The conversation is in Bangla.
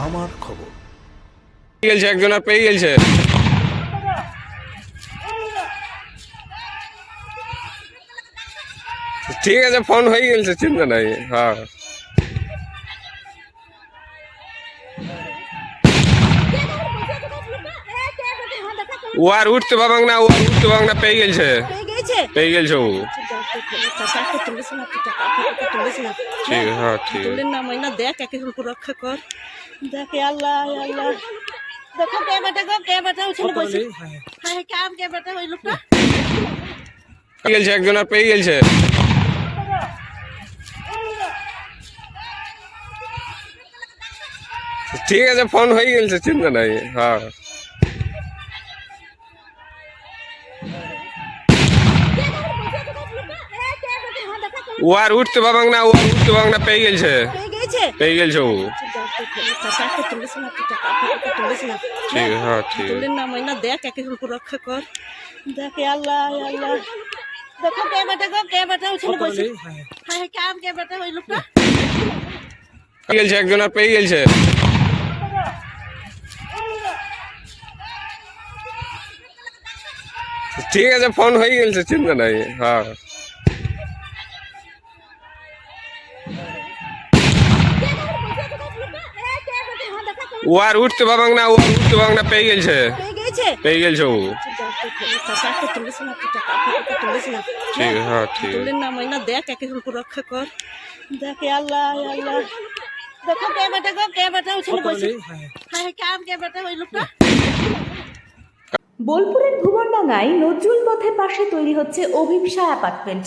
আমার খবর। গেলছে একজন আর পেয়ে গেছে ঠিক আছে ফোন হয়ে গেছে চিন্তা নাই। হ্যাঁ। ও আর উঠতে পাবাং না ও আর উঠতে পাবাং না পেয়ে গেছে পেয়ে গেছে ও। ঠিক হ্যাঁ ঠিক। না দেখ একে রক্ষা কর। দেখে আল্লাহ আল্লাহ। দেখো কে বেটা গো কে বেটা ওখানে বসে। হ্যাঁ। কাম কে বেটা ওই লোকটা? গেছে একজন আর পেয়ে গেছে ঠিক আছে ফোন হয়ে গেছে চিন্তা নাই। হ্যাঁ। ও আর উঠতে পাবাং না ও আর উঠতে পাবাং না পেয়ে গেছে পেয়ে গেছে পেয়ে গেছে ও। কর দেখে আল্লাহ আল্লাহ দেখো কে একজন, আর পেয়ে গেছে ঠিক আছে ফোন হয়ে গেছে চিন্তা নাই হ্যাঁ। ও আর উঠতে পাবাং না ও আর উঠতে পাবাং না পেয়ে গেছে পেয়ে গেছে পেয়ে গেছে ও। ঠিক হ্যাঁ ঠিক। হয় না দেখ একে রক্ষা কর। দেখে আল্লাহ আল্লাহ। দেখো কে বেটা গো কে বেটা বসে। হ্যাঁ কাম কে বেটা ওই লোকটা। বোলপুরের ভুবনডাঙ্গায় নজরুল পথের পাশে তৈরি হচ্ছে অভিপসা অ্যাপার্টমেন্ট।